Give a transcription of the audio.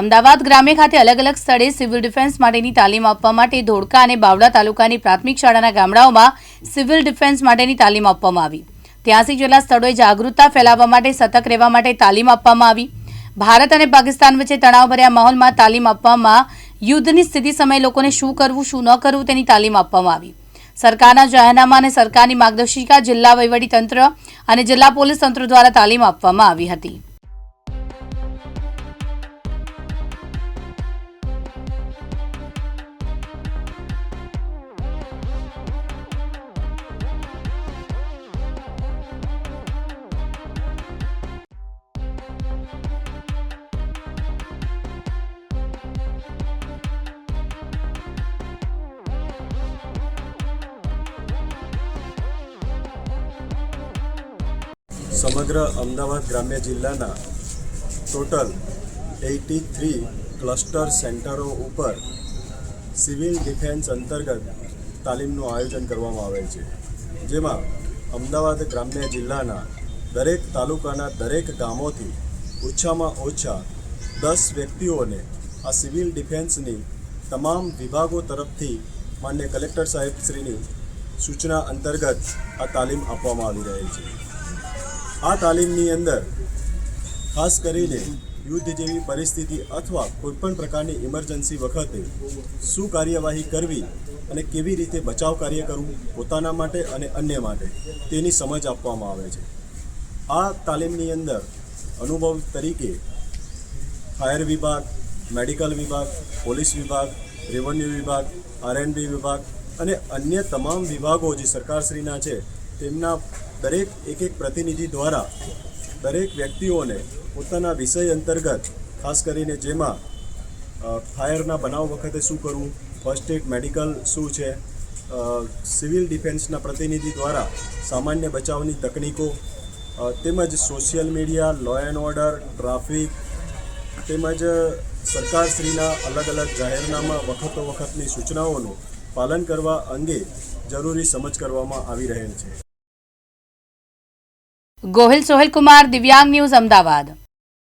અમદાવાદ ગ્રામ્ય ખાતે અલગ અલગ સ્થળે સિવિલ ડિફેન્સ માટેની તાલીમ આપવા માટે ધોળકા અને બાવડા તાલુકાની પ્રાથમિક શાળાના ગામડાઓમાં સિવિલ ડિફેન્સ માટેની તાલીમ આપવામાં આવી. ત્યાંસી જેટલા સ્થળોએ જાગૃતતા ફેલાવવા માટે સતર્ક રહેવા માટે તાલીમ આપવામાં આવી. ભારત અને પાકિસ્તાન વચ્ચે તણાવભર્યા માહોલમાં તાલીમ આપવામાં, યુદ્ધની સ્થિતિ સમયે લોકોને શું કરવું, શું ન કરવું તેની તાલીમ આપવામાં આવી. સરકારના જાહેરનામા અને સરકારની માર્ગદર્શિકા જિલ્લા વહીવટી તંત્ર અને જિલ્લા પોલીસ તંત્ર દ્વારા તાલીમ આપવામાં આવી હતી. સમગ્ર અમદાવાદ ગ્રામ્ય જિલ્લાના ટોટલ એટી થ્રી ક્લસ્ટર સેન્ટરો ઉપર સિવિલ ડિફેન્સ અંતર્ગત તાલીમનું આયોજન કરવામાં આવેલ છે. જેમાં અમદાવાદ ગ્રામ્ય જિલ્લાના દરેક તાલુકાના દરેક ગામોથી ઓછામાં ઓછા દસ વ્યક્તિઓને આ સિવિલ ડિફેન્સની તમામ વિભાગો તરફથી માન્ય કલેક્ટર સાહેબશ્રીની સૂચના અંતર્ગત આ તાલીમ આપવામાં આવી રહેલ છે. આ તાલીમની અંદર ખાસ કરીને યુદ્ધ જેવી પરિસ્થિતિ અથવા કોઈપણ પ્રકારની ઇમરજન્સી વખતે શું કાર્યવાહી કરવી અને કેવી રીતે બચાવ કાર્ય કરવું પોતાના માટે અને અન્ય માટે તેની સમજ આપવામાં આવે છે. આ તાલીમની અંદર અનુભવ તરીકે ફાયર વિભાગ, મેડિકલ વિભાગ, પોલીસ વિભાગ, રેવન્યુ વિભાગ, આરએનબી વિભાગ અને અન્ય તમામ વિભાગો જે સરકારશ્રીના છે તેમના દરેક એક એક પ્રતિનિધિ દ્વારા દરેક વ્યક્તિઓને પોતાના વિષય અંતર્ગત, ખાસ કરીને જેમાં ફાયરના બનાવ વખતે શું કરવું, ફર્સ્ટ એડ, મેડિકલ શું છે સિવિલ ડિફેન્સના પ્રતિનિધિ દ્વારા સામાન્ય બચાવની તકનીકો તેમજ social media, law and order, traffic, તેમજ સરકારશ્રીના અલગ અલગ જાહેરનામા વખતો વખતની સૂચનાઓનું પાલન કરવા અંગે જરૂરી સમજ કરવામાં આવી રહેલ છે. ગોહિલ સોહેલ કુમાર દિવ્યાંગ ન્યૂઝ અમદાવાદ.